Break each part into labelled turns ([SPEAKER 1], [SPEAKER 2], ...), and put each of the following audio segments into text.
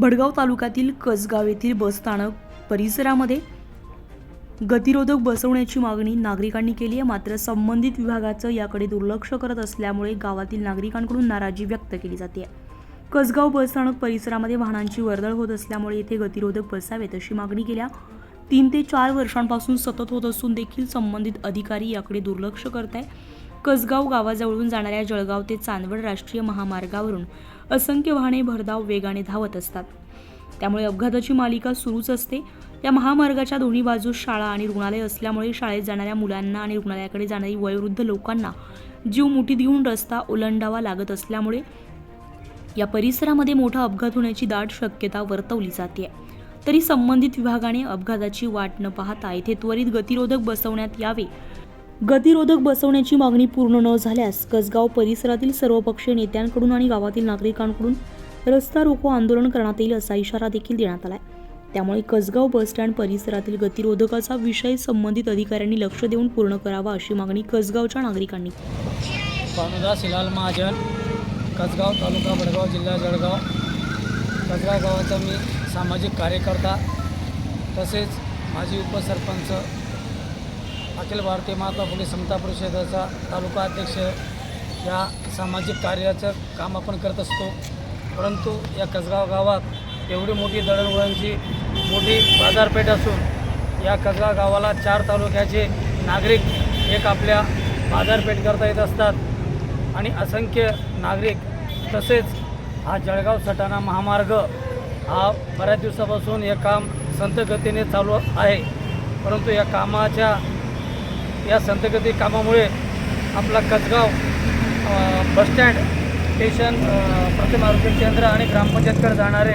[SPEAKER 1] भडगाव तालुक्यातील कसगाव येथील बसस्थानक परिसरामध्ये गतिरोधक बसवण्याची मागणी नागरिकांनी केली आहे. मात्र संबंधित विभागाचं याकडे दुर्लक्ष करत असल्यामुळे गावातील नागरिकांकडून नाराजी व्यक्त केली जाते. कसगाव बसस्थानक परिसरामध्ये वाहनांची वर्दळ होत असल्यामुळे येथे गतिरोधक बसावेत अशी मागणी केल्या. तीन ते चार वर्षांपासून सतत होत असून देखील संबंधित अधिकारी याकडे दुर्लक्ष करत आहे कसगाव गावाजवळून जाणाऱ्या जळगाव ते चांदवड राष्ट्रीय महामार्गावरून असंख्य वाहने भरधाव वेगाने धावत असतात. त्यामुळे अपघाताची मालिका सुरूच असते. या महामार्गाच्या दोन्ही बाजूस शाळा आणि रुग्णालय असल्यामुळे शाळेत जाणाऱ्या मुलांना आणि रुग्णालयाकडे जाणारी वयोवृद्ध लोकांना जीव मुठीत घेऊन रस्ता ओलांडावा लागत असल्यामुळे या परिसरामध्ये मोठा अपघात होण्याची दाट शक्यता वर्तवली जाते. तरी संबंधित विभागाने अपघाताची वाट न पाहता येथे त्वरित गतिरोधक बसवण्यात यावे गतिरोधक बसवण्याची मागणी पूर्ण न झाल्यास कसगाव परिसरातील सर्वपक्षीय नेत्यांकडून आणि गावातील नागरिकांकडून रस्ता रोको आंदोलन करण्यात येईल असा इशारा देखील देण्यात आला आहे त्यामुळे कसगाव बसस्टँड परिसरातील गतिरोधकाचा विषय संबंधित अधिकाऱ्यांनी लक्ष देऊन पूर्ण करावा अशी मागणी कसगावच्या नागरिकांनी.
[SPEAKER 2] भानुदास हिलाल महाजन कसगाव तालुका वडगाव जिल्हा जळगाव. कसगाव गावाचा मी सामाजिक कार्यकर्ता तसेच माजी उपसरपंच अखिल भारतीय महात्मा फुले समता परिषदेचा तालुका अध्यक्ष. या सामाजिक कार्याचं काम आपण करत असतो. परंतु या कसगाव गावात एवढी मोठी दळणवळणची मोठी बाजारपेठ असून या कसगाव गावाला चार तालुक्याचे नागरिक एक आपल्या बाजारपेठ करता येत असतात. आणि असंख्य नागरिक तसेच हा जळगाव सटाणा महामार्ग हा बऱ्याच दिवसापासून हे काम संत गतीने चालू आहे. परंतु या कामाच्या या संतगती कामामुळे आपला कसगाव बसस्टँड स्टेशन प्रथम आरोग्य केंद्र आणि ग्रामपंचायतकडे जाणारे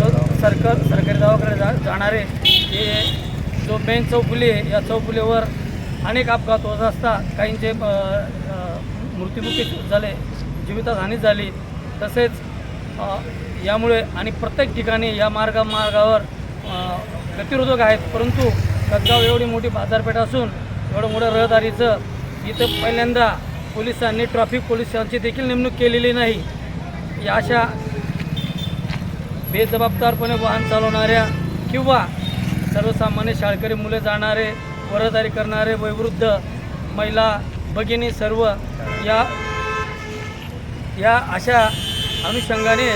[SPEAKER 2] तो सरकार सरकारी दवाकडे जा जाणारे हे जो मेन चौफुली आहे या चौफुलीवर अनेक अपघात होत असता काहींचे अ, मृत्युमुखी झाले जीवितहानी झाली तसेच यामुळे आणि प्रत्येक ठिकाणी या मार्गा मार्गावर गतिरोधक आहेत परंतु कसगाव एवढी मोठी बाजारपेठ असून एवढं मोठं रहदारीचं इथं पहिल्यांदा पोलिसांनी ट्रॅफिक पोलिसांची देखील नेमणूक केलेली नाही. या अशा बेजबाबदारपणे वाहन चालवणाऱ्या किंवा सर्वसामान्य शाळकरी मुले जाणारे वरदारी करणारे वयोवृद्ध महिला भगिनी सर्व या या अशा अनुषंगाने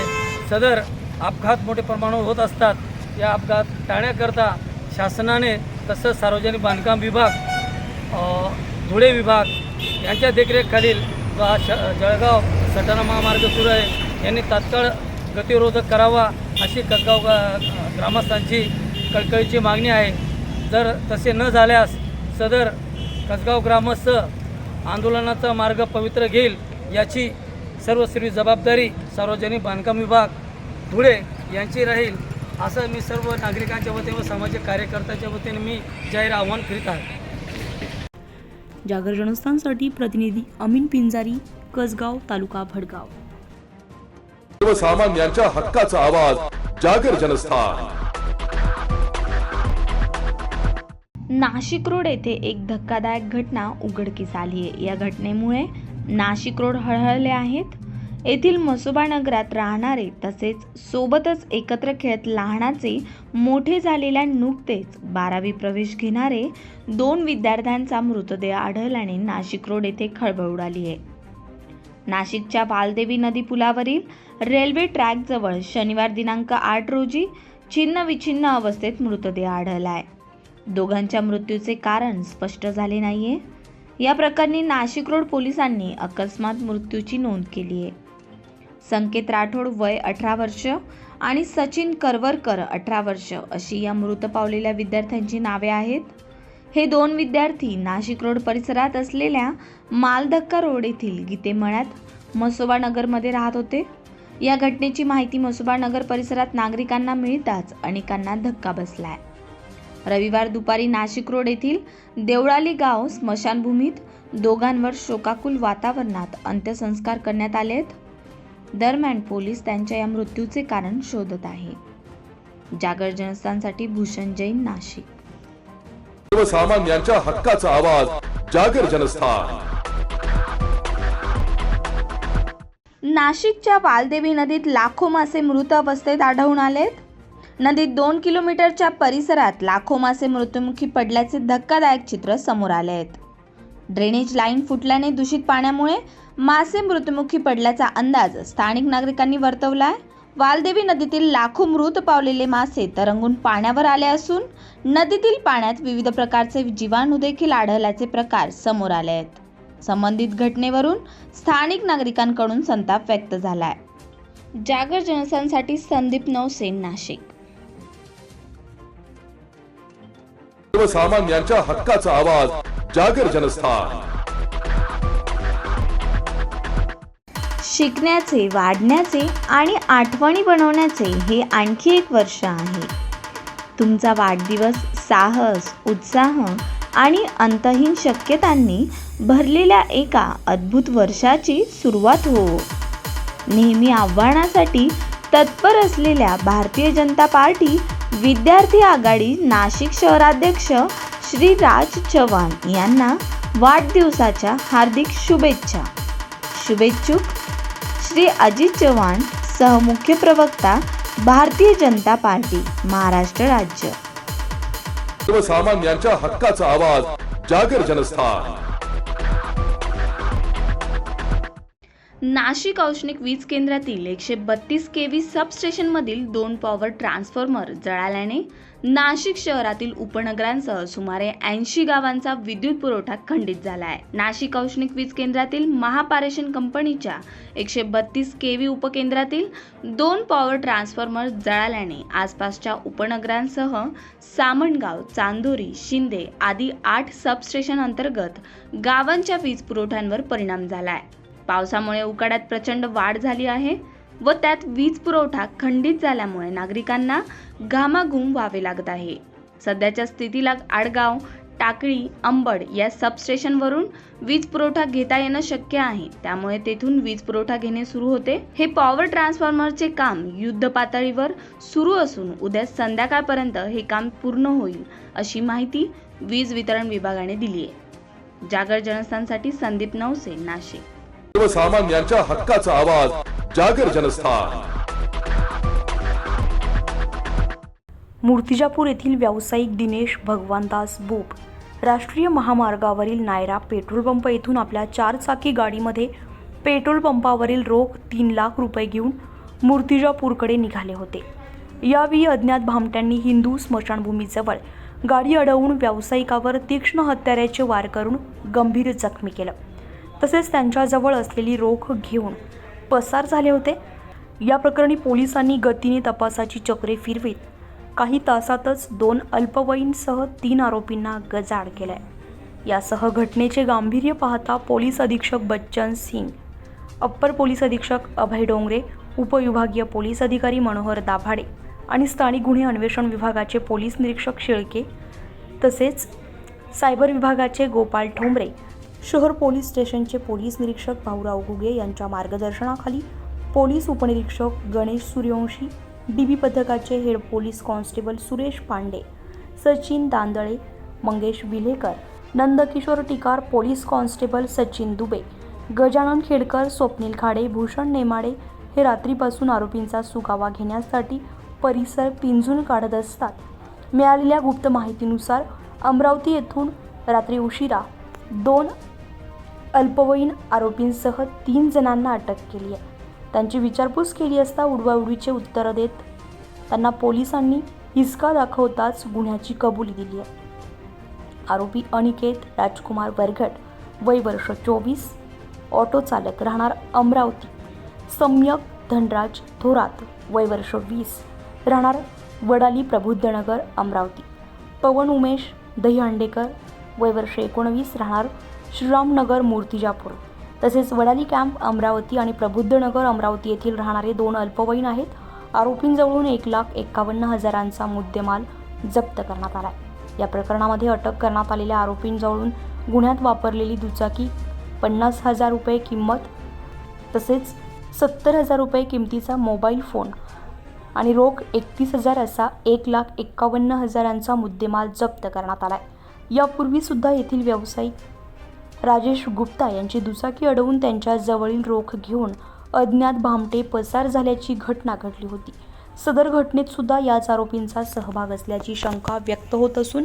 [SPEAKER 2] सदर अपघात मोठ्या प्रमाणावर होत असतात. या अपघात टाळण्याकरता शासनाने तसंच सार्वजनिक बांधकाम विभाग धुळे विभाग यांच्या देखरेखखालील जो हा श जळगाव सटाणा महामार्ग सुरू आहे यांनी तात्काळ गतिरोधक करावा अशी कसगाव गा- ग्रामस्थांची कळकळीची मागणी आहे. जर तसे न झाल्यास सदर कसगाव ग्रामस्थ आंदोलनाचा मार्ग पवित्र घेईल याची सर्वश्री जबाबदारी सार्वजनिक बांधकाम विभाग धुळे यांची राहील असं मी सर्व नागरिकांच्या वतीने व सामाजिक कार्यकर्त्याच्या वतीने मी जाहीर आव्हान करीत आहे.
[SPEAKER 1] जागर जनस्थानसाठी प्रतिनिधी अमीन पिंजारी कसगाव तालुका भडगाव.
[SPEAKER 3] सर्वसामान्यांच्या हक्काचा आवाज जागर जनस्थान.
[SPEAKER 4] नाशिक रोड येथे एक धक्कादायक घटना उघडकीस आली आहे या घटनेमुळे नाशिक रोड हळहळले आहेत. येथील मसोबा नगरात राहणारे तसेच सोबतच एकत्र खेळत लहानाचे मोठे झालेल्या नुकतेच बारावी प्रवेश घेणारे दोन विद्यार्थ्यांचा मृतदेह आढळल्याने नाशिक रोड येथे खळबळ उडाली आहे. नाशिकच्या बालदेवी नदी पुलावरील रेल्वे ट्रॅकजवळ शनिवार दिनांक आठ रोजी छिन्न विछिन्न अवस्थेत मृतदेह आढळला आहे दोघांच्या मृत्यूचे कारण स्पष्ट झाले नाहीये. या प्रकरणी नाशिक रोड पोलिसांनी अकस्मात मृत्यूची नोंद केली आहे. संकेत राठोड वय अठरा वर्ष आणि सचिन करवरकर अठरा वर्ष अशी या मृत पावलेल्या विद्यार्थ्यांची नावे आहेत. हे दोन विद्यार्थी नाशिक रोड परिसरात असलेल्या मालधक्का रोड येथील गीतेमळ्यात मसोबा नगरमध्ये राहत होते. या घटनेची माहिती मसुबा नगर परिसरात नागरिकांना मिळताच अनेकांना धक्का बसलाय. रविवार दुपारी नाशिक रोड येथील देवळाली गाव स्मशानभूमीत दोघांवर शोकाकुल वातावरणात अंत्यसंस्कार करण्यात आलेत दरम्यान पोलीस त्यांच्या या मृत्यूचे कारण शोधत आहे. जागर जनस्थानसाठी भूषण जैन नाशिक.
[SPEAKER 3] सर्वसामान्यांच्या हक्काचा आवाज जागर जनस्थान.
[SPEAKER 4] नाशिकच्या वालदेवी नदीत लाखो मासे मृत अवस्थेत आढळून आलेत. नदीत दोन किलोमीटरच्या परिसरात लाखो मासे मृत्युमुखी पडल्याचे धक्कादायक चित्र समोर आले आहेत ड्रेनेज लाईन फुटल्याने दूषित पाण्यामुळे मासे मृत्युमुखी पडल्याचा अंदाज स्थानिक नागरिकांनी वर्तवलाय. वालदेवी नदीतील लाखो मृत पावलेले मासे तरंगून पाण्यावर आले असून नदीतील पाण्यात विविध प्रकारचे जीवाणू देखील आढळल्याचे प्रकार समोर आले आहेत. संबंधित घटनेवरून स्थानिक नागरिकांकडून संताप व्यक्त झालाय. जागर जनसांसाठी संदीप नवसेन नाशिक.
[SPEAKER 3] सर्वसामान्यांच्या हक्काचा आवाज जागर जनस्थान.
[SPEAKER 4] शिकण्याचे वाढण्याचे आणि आठवणी बनवण्याचे हे आणखी एक वर्ष आहे. तुमचा वाढदिवस साहस उत्साह आणि अंतहीन शक्यतांनी भरलेल्या एका अद्भुत वर्षाची सुरुवात हो. नेहमी आव्हानासाठी तत्पर असलेल्या भारतीय जनता पार्टी विद्यार्थी आघाडी नाशिक शहराध्यक्ष श्री राज चव्हाण यांना वाढदिवसाच्या हार्दिक शुभेच्छा. शुभेच्छुक श्री अजित चव्हाण सहमुख्य प्रवक्ता भारतीय जनता पार्टी महाराष्ट्र राज्य.
[SPEAKER 3] सर्वसामान्यांच्या हक्काचा आवाज जागर जनस्थान.
[SPEAKER 4] नाशिक औष्णिक वीज केंद्रातील एकशे बत्तीस के व्ही सबस्टेशनमधील दोन पॉवर ट्रान्सफॉर्मर जळाल्याने नाशिक शहरातील उपनगरांसह सुमारे ऐंशी गावांचा विद्युत पुरवठा खंडित झाला आहे नाशिक औष्णिक वीज केंद्रातील महापारेषण कंपनीच्या एकशे बत्तीस के व्ही उपकेंद्रातील दोन पॉवर ट्रान्सफॉर्मर जळाल्याने आसपासच्या उपनगरांसह सामणगाव चांदोरी शिंदे आदी आठ सबस्टेशन अंतर्गत गावांच्या वीज पुरवठ्यांवर परिणाम झाला आहे पावसामुळे उकाड्यात प्रचंड वाढ झाली आहे व त्यात वीज पुरवठा खंडित झाल्यामुळे नागरिकांना घामाघूम व्हावे लागत आहे. सध्याच्या स्थितीला आडगाव टाकळी अंबड या सबस्टेशनवरून वीज पुरवठा घेता येणं शक्य आहे. त्यामुळे तेथून वीज पुरवठा घेणे सुरू होते. हे पॉवर ट्रान्सफॉर्मरचे काम युद्ध पातळीवर सुरू असून उद्या संध्याकाळपर्यंत हे काम पूर्ण होईल अशी माहिती वीज वितरण विभागाने दिली आहे जागर जनस्थानसाठी संदीप नवसे नाशिक.
[SPEAKER 3] सर्वसामान्यांच्या हक्काचा आवाज जागर जनस्थान.
[SPEAKER 1] मूर्तिजापूर येथील व्यावसायिक दिनेश भगवानदास बोप राष्ट्रीय महामार्गावरील नायरा पेट्रोल पंप येथून आपल्या चारचाकी गाडीमध्ये पेट्रोल पंपावरील रोख तीन लाख रुपये घेऊन मूर्तिजापूरकडे निघाले होते. यावेळी अज्ञात भामट्यांनी हिंदू स्मशानभूमीजवळ गाडी अडवून व्यावसायिकावर तीक्ष्ण हत्याऱ्याचे वार करून गंभीर जखमी केलं. तसेच त्यांच्याजवळ असलेली रोख घेऊन पसार झाले होते. या प्रकरणी पोलिसांनी गतीने तपासाची चक्रे फिरवीत. काही तासातच दोन अल्पवयीनसह तीन आरोपींना गजाड केलाय. यासह घटनेचे गांभीर्य पाहता पोलीस अधीक्षक बच्चन सिंग अप्पर पोलीस अधीक्षक अभय डोंगरे उपविभागीय पोलीस अधिकारी मनोहर दाभाडे आणि स्थानिक गुन्हे अन्वेषण विभागाचे पोलीस निरीक्षक शेळके तसेच सायबर विभागाचे गोपाल ठोंबरे शहर पोलीस स्टेशनचे पोलीस निरीक्षक भाऊराव घुगे यांच्या मार्गदर्शनाखाली पोलीस उपनिरीक्षक गणेश सूर्यवंशी डीबी पथकाचे head police constable Suresh Pande Sachin Dandale Mangesh Vilekar Nandkishor Tikar police constable Sachin Dube Gajanan Khedkar Swapnil Khade Bhushan Nemade हे रात्रीपासून आरोपींचा सुगावा घेण्यासाठी परिसर पिंजून काढत असतात. मिळालेल्या गुप्त माहितीनुसार अमरावती येथून रात्री उशिरा दोन अल्पवयीन आरोपींसह तीन जणांना अटक केली आहे. त्यांची विचारपूस केली असता उडवाउडवीचे उत्तर देत त्यांना पोलिसांनी हिसका दाखवताच गुन्ह्याची कबुली दिली आहे. आरोपी अनिकेत राजकुमार वरघट वय वर्ष चोवीस ऑटो चालक राहणार अमरावती सम्यक धनराज थोरात वय वर्ष वीस राहणार वडाली प्रबुद्धनगर अमरावती पवन उमेश दहीहंडेकर वय वर्ष एकोणवीस राहणार श्रीरामनगर मूर्तिजापूर. तसेच वडाली कॅम्प अमरावती आणि प्रबुद्धनगर अमरावती येथील राहणारे दोन अल्पवयीन आहेत. आरोपींजवळून एक लाख एक्कावन्न हजारांचा मुद्देमाल जप्त करण्यात आला आहे या प्रकरणामध्ये अटक करण्यात आलेल्या आरोपींजवळून गुन्ह्यात वापरलेली दुचाकी पन्नास हजार रुपये किंमत तसेच सत्तर हजार रुपये किमतीचा मोबाईल फोन आणि रोख एकतीस हजार असा एक लाख एक्कावन्न हजारांचा मुद्देमाल जप्त करण्यात आला आहे यापूर्वीसुद्धा येथील व्यावसायिक राजेश गुप्ता यांची दुचाकी अडवून त्यांच्या जवळील रोख घेऊन अज्ञात भामटे पसार झाल्याची घटना घडली होती. सदर घटनेत सुद्धा याच आरोपींचा सहभाग असल्याची शंका व्यक्त होत असून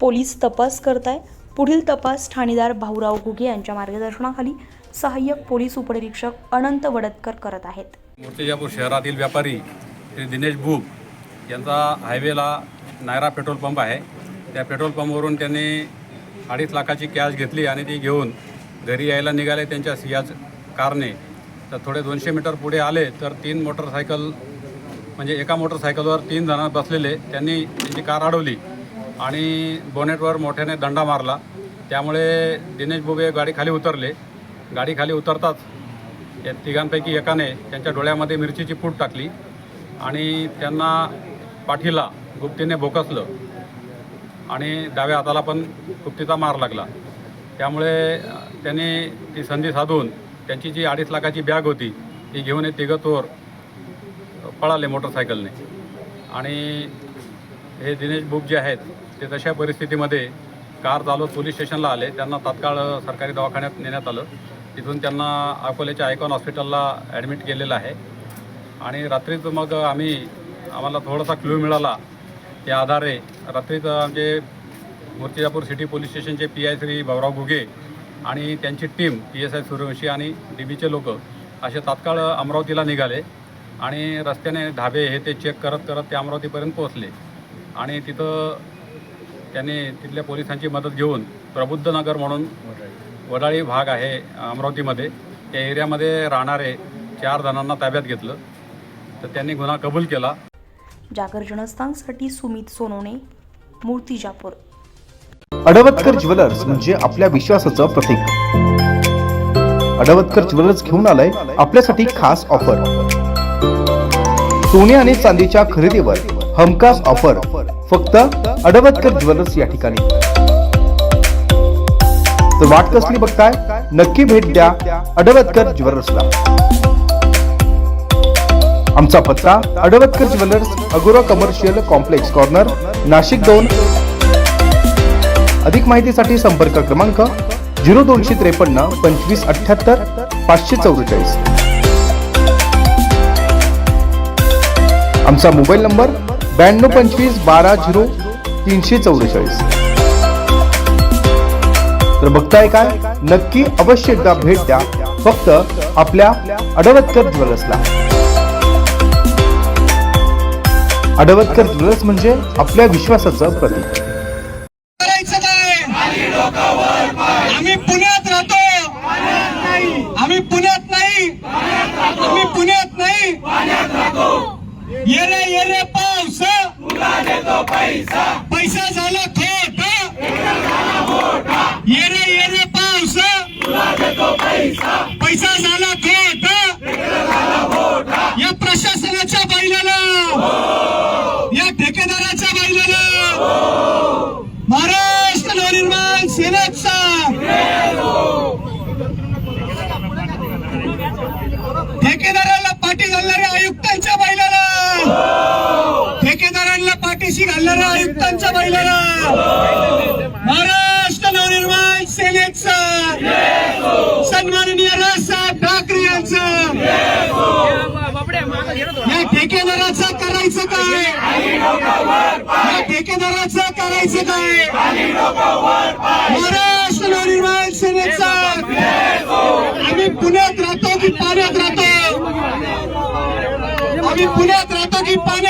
[SPEAKER 1] पोलीस तपास करत आहे पुढील तपास ठाणेदार भाऊराव घुगे यांच्या मार्गदर्शनाखाली सहाय्यक पोलीस उपनिरीक्षक अनंत वडतकर करत आहेत.
[SPEAKER 5] मूर्तिजापूर शहरातील व्यापारी श्री दिनेश भूप यांचा हायवेला नायरा पेट्रोल पंप आहे. त्या पेट्रोल पंपवरून त्यांनी अडीच लाखाची कॅश घेतली आणि ती घेऊन घरी यायला निघाले त्यांच्या सियाज कारने. तर थोडे दोनशे मीटर पुढे आले तर तीन मोटरसायकल म्हणजे एका मोटरसायकलवर तीन जण बसलेले. त्यांनी त्यांची कार अडवली आणि बोनेटवर मोठ्याने दंडा मारला. त्यामुळे दिनेश बुबे गाडीखाली उतरले. गाडीखाली उतरताच या तिघांपैकी एकाने त्यांच्या डोळ्यामध्ये मिरचीची फूट टाकली आणि त्यांना पाठीला गुप्तीने भोकसलं. आणि डाव्या हाताला पण गुप्तीचा मार लागला. त्यामुळे त्यांनी ती संधी साधून त्यांची जी अडीच लाखाची बॅग होती ती घेऊन हे तिघं चोर पळाले मोटरसायकलने. आणि हे दिनेश बुक जे आहेत ते तशा परिस्थितीमध्ये कार चालवत पोलीस स्टेशनला आले. त्यांना तात्काळ सरकारी दवाखान्यात नेण्यात आलं. तिथून त्यांना अकोल्याच्या आयकॉन हॉस्पिटलला ॲडमिट केलेलं आहे. आणि रात्रीच मग आम्ही आम्हाला थोडासा क्ल्यू मिळाला. त्या आधारे रात्रीच आमचे मूर्तिजापूर सिटी पोलीस स्टेशनचे पी आय श्री भाऊराव घुगे आणि त्यांची team P S I Suryavanshi आणि डी बीचे लोक असे तात्काळ अमरावतीला निघाले आणि रस्त्याने ढाबे हे ते चेक करत करत ते अमरावतीपर्यंत पोहोचले. आणि तिथं त्यांनी तिथल्या पोलिसांची मदत घेऊन प्रबुद्ध नगर म्हणून वडाळी भाग आहे अमरावतीमध्ये. त्या एरियामध्ये राहणारे चार जणांना ताब्यात घेतलं. तर त्यांनी गुन्हा कबूल केला.
[SPEAKER 1] जागर जनस्थानसाठी सुमित सोनवणे मूर्तिजापूर
[SPEAKER 6] अडवतकर ज्वेलर्स म्हणजे आपल्या विश्वासाचं प्रतीक. अडवतकर ज्वेलर्स घेऊन आलाय आपल्यासाठी खास ऑफर. सोने आणि चांदीच्या खरेदीवर हमखास ऑफर. फक्त अडवतकर ज्वेलर्स या ठिकाणी. तर वाट कसली बघताय नक्की भेट द्या अडवतकर ज्वेलर्सला. आमचा पत्ता Adavatkar jewellers Agora commercial complex corner Nashik दोन. अधिक माहितीसाठी संपर्क क्रमांक झिरो दोनशे त्रेपन्न पंचवीस अठ्ठ्याहत्तर पाचशे चौवेचाळीस. आमचा मोबाईल नंबर ब्याण्णव पंचवीस बारा झिरो तीनशे चौवेचाळीस. तर बघताय काय? नक्की अवश्य एकदा भेट द्या. फक्त आपल्या अडवतकर ज्वेलर्सला. अडवतकर ज्वेलर्स म्हणजे आपल्या विश्वासाचं प्रतीक.
[SPEAKER 7] करायचं काय? आम्ही पुण्यात राहतो. आम्ही पुण्यात नाही. आम्ही पुण्यात नाही. ये रे पाऊस. पैसा झाला खोट. ये रे ये पाऊस. पैसा झाला खोट. या प्रशासनाच्या बैलाला या ठेकेदाराच्या बैलाला महाराष्ट्र नवनिर्माण सेनेचा ठेकेदाराला पाठी घालणाऱ्या आयुक्तांच्या बैलाला ठेकेदारांना पाठीशी आयुक्तांच्या बैलाला महाराष्ट्र नवनिर्माण सेनेचा. सन्माननीय राजसाहेब ठाकरे यांचं. या ठेकेदाराचं करायचं काय? या ठेकेदाराचं करायचं काय? महाराष्ट्र नवनिर्माण सेनेचा. आम्ही पुण्यात राहतो की पाण्यात राहतो? आम्ही पुण्यात राहतो की पाण्यात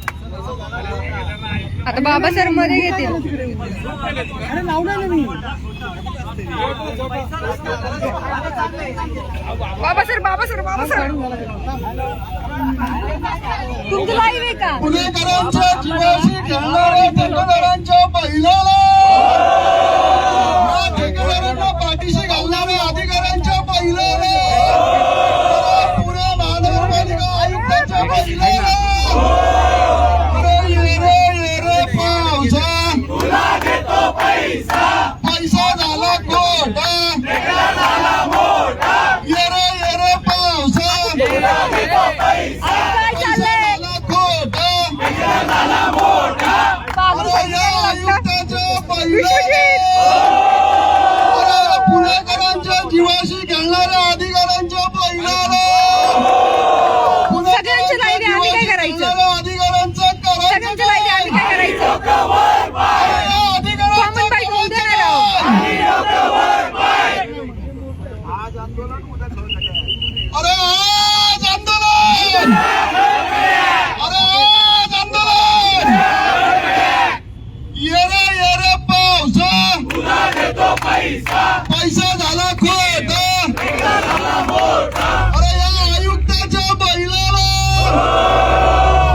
[SPEAKER 8] आता बाबा सरमध्ये घेतील
[SPEAKER 9] अरे लावणार ना मी.
[SPEAKER 8] बाबा सर बाबा सर बाबा सर. तुमचं लाईव्ह आहे का?
[SPEAKER 9] पुणेकरांच्या जीवाशी खेळणाऱ्या बैलाला या ठेकेदारांना पाठीशी घालणाऱ्या अधिकाऱ्यांच्या बैलाला पुणे महानगरपालिका आयुक्तांच्या बैलाला अरे ये रे ये रे पावसा पैसा झाला खोटा ये रे ये रे पावसा
[SPEAKER 8] काय चाललंय
[SPEAKER 9] झाला खोटा
[SPEAKER 8] बाबा
[SPEAKER 9] अरे या आयुक्ताच्या बैलाला अरे पुणेकरांच्या जीवाशी खेळणाऱ्या अधिकाऱ्यांच्या बैलाला
[SPEAKER 8] सगळ्यांच्या लाईनी आम्ही काय करायचं?
[SPEAKER 9] खेळणाऱ्या अधिकाऱ्यांचं करायचं
[SPEAKER 8] सगळ्यांच्या लाईनी आम्ही काय करायचं
[SPEAKER 9] अरे या अधिकाऱ्यांचं
[SPEAKER 8] कॉमन बाईक होऊ दे ना राव.
[SPEAKER 9] अरे आज आंदोलन अरे आज आंदोलन ये रे ये रे पावसा पैसा झाला खोटा अरे या आयुक्ताच्या बैलाला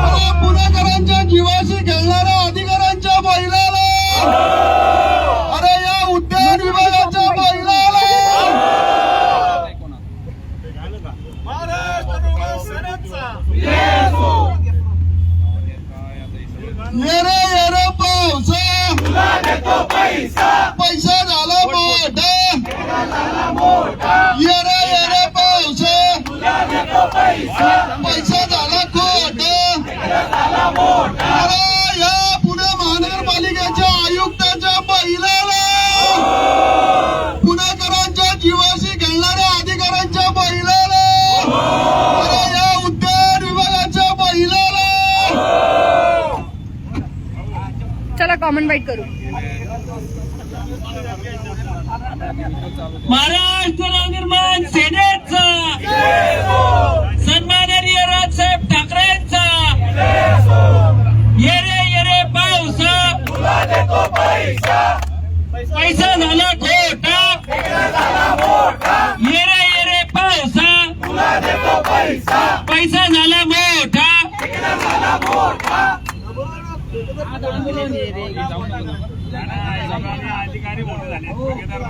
[SPEAKER 9] अरे पुणेकरांच्या जीवाशी खेळणाऱ्या अधिकाऱ्यांच्या बैलाला अरे या उद्यान विभागाच्या बैलाला ये रे ये तुला देतो पैसा. पैसा झाला मोठा. ये रे ये तुला देतो पैसा. पैसा झाला खोटा. मोठा या पुणे महानगरपालिकेच्या आयुक्ताच्या बैलाला
[SPEAKER 8] कॉमन वाईट करू.
[SPEAKER 10] महाराष्ट्र नवनिर्माण सेनेचा. सन्माननीय राजसाहेब ठाकरेंचा. येरे येरे ये पावसा. पैसा झाला खोटा. येरे येरे ये रे पावसा. पैसा झाला मोठा.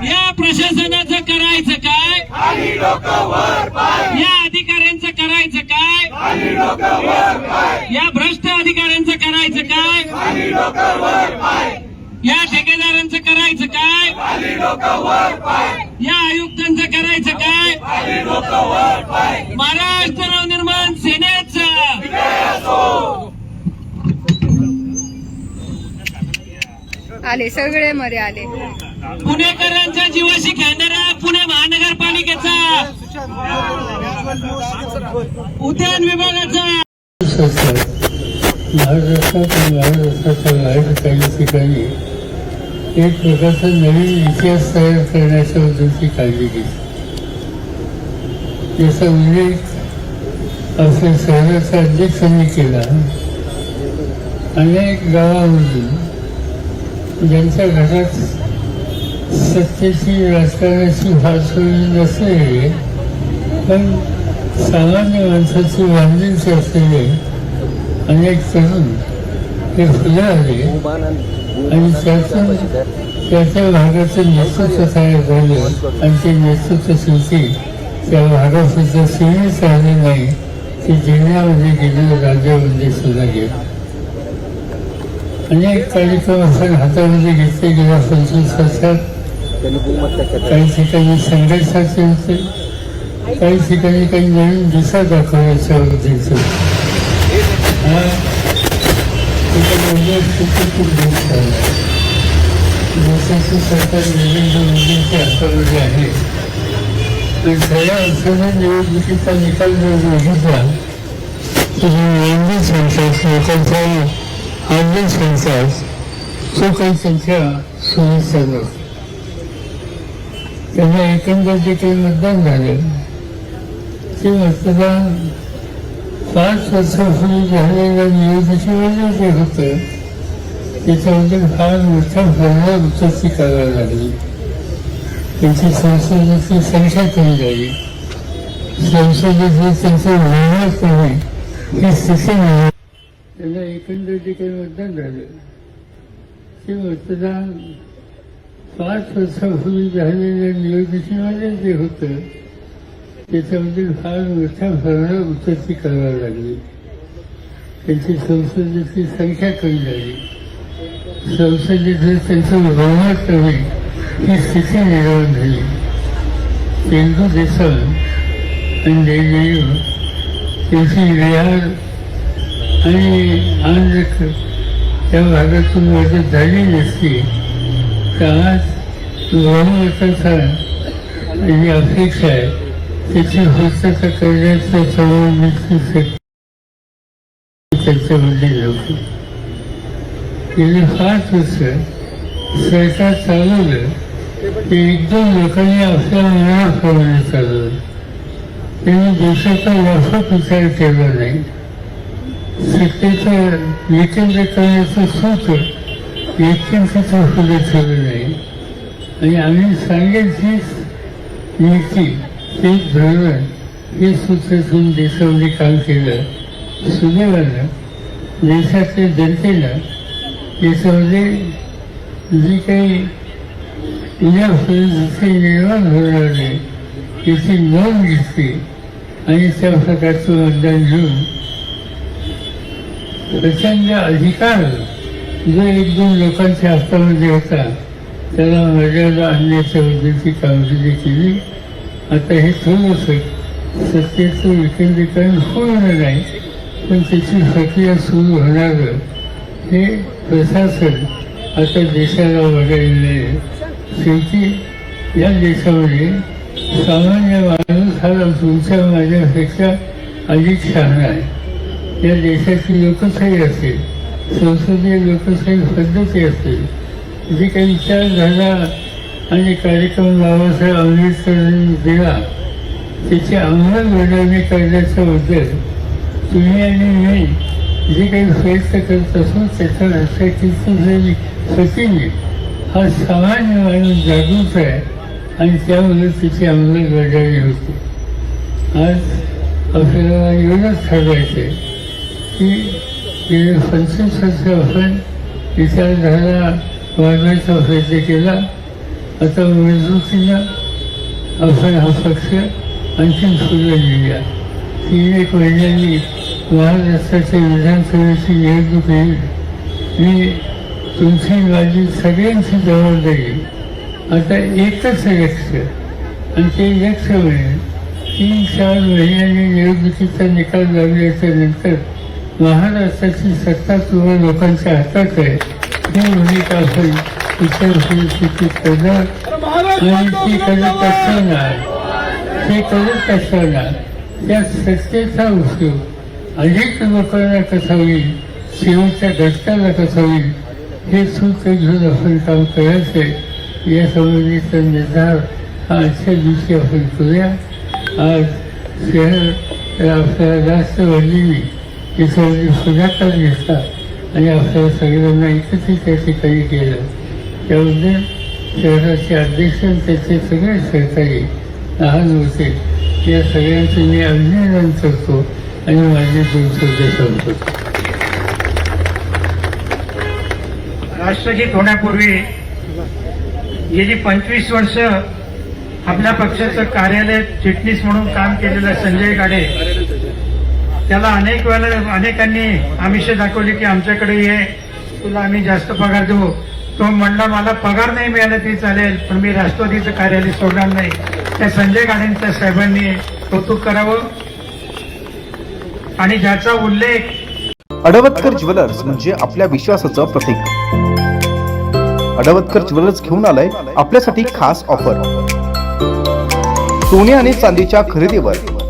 [SPEAKER 10] या प्रशासनाचं करायचं काय? या अधिकाऱ्यांचं करायचं काय? या भ्रष्ट अधिकाऱ्यांचं करायचं काय? या ठेकेदारांचं करायचं काय? या आयुक्तांचं करायचं काय? महाराष्ट्र नवनिर्माण सेनेचं.
[SPEAKER 8] आले सगळे मध्ये आले.
[SPEAKER 10] पुणेकरांच्या जीवाशी खेळणाऱ्या पुणे महानगरपालिकेचा. उद्यान विभागाचा.
[SPEAKER 11] महाराष्ट्रात आणि महाराष्ट्राच्या बाहेर काही ठिकाणी एक प्रकारचा नवीन इतिहास तयार करण्याच्या बद्दलची काळजी घेतली याचा उल्लेख आपल्या शहराच्या अध्यक्षांनी केला अनेक गावामधून ज्यांच्या घरात सत्तेची राजकारणाची फारसोई नसलेले पण सामान्य माणसाची बांधिलकी असलेले अनेक तरुण हे फुलं आले आणि त्यातून त्या त्या भागाचं नेतृत्व तयार झालं आणि ते नेतृत्व शेवटी त्या भागापुरतं सीमित राहिले नाही ते जिल्ह्यामध्ये गेले राज्यामध्ये सुद्धा गेले अनेक कार्यक्रम आपण हातामध्ये घेतले गेल्या पंचवीस वर्षात काही ठिकाणी संघर्षाचे होते काही ठिकाणी काही नवीन दिशा दाखवण्याच्या होते. म्हणजे देशाचे सरकार नरेंद्र मोदींच्या हातामध्ये आहे. आणि खऱ्या अर्थानं निवडणुकीचा निकाल जर बघितला तर एवढी संख्या लोकांचा आर्थिक संख्या तो काही संख्या सुनिश्चित त्यांना एकंदर जे काही मतदान झाले. ते मतदान पाच वर्षापूर्वी झालेल्या निवडणुकीमध्ये जे होतं. त्याच्यामध्ये फार मोठ्या प्रमाणात उत्पत्ती करावी लागली. त्यांची संसदेची संख्या कमी झाली संसदेची त्यांचं निर्णय कमी ही स्थिती निर्माण त्यांना एकंदर जे काही मतदान झालं ते मतदान पाच वर्षापूर्वी झालेल्या निवडणुकीमध्ये जे होतं त्याच्यामध्ये फार मोठ्या प्रमाणात उत्पत्ती करावी लागली त्यांची संसदेची संख्या कमी झाली संसदेचं त्यांचं बहुमत कमी ही स्थिती निर्माण झाली तेलगू देसाई आणि जयदेव त्यांची रिहार आणि आज क- त्या भागातून मदत झाली नसती तर आज बहुमताचा जी अपेक्षा आहे. त्याची हस्त करण्याचं संबंधित त्याच्यामध्ये नव्हतं गेले म्हणजे पाच वर्ष सरकार चालवलं ते एकदम लोकांनी आपल्या मनाप्रमाणे चालवलं. त्यांनी देशाचा व्यापक विचार केला नाही. सत्तेचं विकेंद्रीकरणाचं सूत्र व्यक्तींचं पुढे ठेवलं नाही आणि आम्ही सांगेल तीच नीती तेच धोरण हे सूत्र घेऊन देशामध्ये काम केलं सुदैवानं देशातल्या जनतेला याच्यामध्ये जी काही उद्या जसे निर्माण होणार नाही याची नोंद घेतली. आणि त्या प्रकारचं मतदान घेऊन प्रचंड अधिकार जो एक दोन लोकांच्या हातामध्ये होता त्याला मर्यादा आणण्याच्या पद्धती कामगिरी केली. आता हे थोडंसं सत्तेचं विकेंद्रीकरण होणार नाही पण त्याची प्रक्रिया सुरू होणार हे प्रशासन आता देशाला बघायला शेवटी या देशामध्ये सामान्य माणूस हा तुमच्या माझ्यापेक्षा अधिक शहाणा आहे. या देशाची लोकशाही असेल संसदीय लोकशाही पद्धती असेल जे काही विचार झाला आणि कार्यक्रम बाबासाहेब आंबेडकरांनी दिला त्याची अंमलबजावणी करण्याच्याबद्दल तुम्ही आणि मी जे काही प्रयत्न करत असू त्याचा लक्षात जरी प्रतिनिधी हा सामान्य माणूस जागृत आहे आणि त्यामुळे त्याची अंमलबजावणी होते. आज आपल्याला एवढंच ठरवायचं आहे की गेले पंचवीस वर्ष विचार झाला वाढवायचा प्रयत्न केला. आता मजबूतीनं आपण हा पक्ष आणखी पुढे नेऊया तीन एक महिन्यांनी महाराष्ट्राच्या विधानसभेची निवडणूक येईल. मी तुमची माझी सगळ्यांची जबाबदारी आता एकच लक्ष आणि ते लक्ष म्हणजे तीन चार महिन्यांनी निवडणुकीचा निकाल लागल्याच्या नंतर महाराष्ट्राची सत्ता किंवा लोकांच्या हातात आहे ही भूमिका होईल इतर परिस्थितीत करणार आणि ती करत असताना ते करत असताना त्या सत्तेचा उपयोग अनेक लोकांना कसा होईल शेवटच्या घटकाला कसा होईल हे सूत्र घेऊन आपण काम करायचं या संबंधीचा निर्धार हा आजच्या दिवशी आपण करूया आज शहर आपल्याला जास्त वाढलेली याच्यामध्ये पुढाकार दिसतात. आणि आपल्या सगळ्यांना एकत्रित त्या ठिकाणी केलं. त्याबद्दल शहराचे अध्यक्ष त्याचे सगळे सहकारी लहान होते. या सगळ्यांचं मी अभिनंदन करतो आणि माझे दोन शब्द
[SPEAKER 10] राष्ट्रगीत होण्यापूर्वी गेली पंचवीस वर्ष आपल्या पक्षाचं कार्यालय चिटणीस म्हणून काम केलेलं संजय गाडे त्याला अनेक वेळेला अनेकांनी आमिष दाखवली की आमच्याकडे ये तुला आम्ही जास्त पगार देऊ. तो म्हणला मला पगार नाही मिळाला तरी चालेल पण मी राष्ट्रवादीचं कार्यालय सोडणार नाही. त्या संजय गाडेंच्या साहेबांनी कौतुक करावं. आणि ज्याचा उल्लेख
[SPEAKER 6] अडवतकर ज्वेलर्स म्हणजे आपल्या विश्वासाचं प्रतीक. अडवतकर ज्वेलर्स घेऊन आलाय आपल्यासाठी खास ऑफर. सोने आणि चांदीच्या खरेदीवर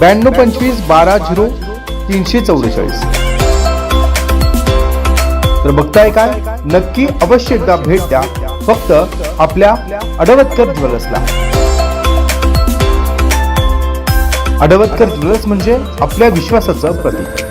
[SPEAKER 6] ब्याण्णव पंचवीस बारा झिरो तीनशे चौवेचाळीस. तर बघताय काय नक्की अवश्य एकदा भेट द्या. फक्त आपल्या अडवतकर ज्वेलर्सला. अडवतकर ज्वेलर्स म्हणजे आपल्या विश्वासाचं प्रतीक.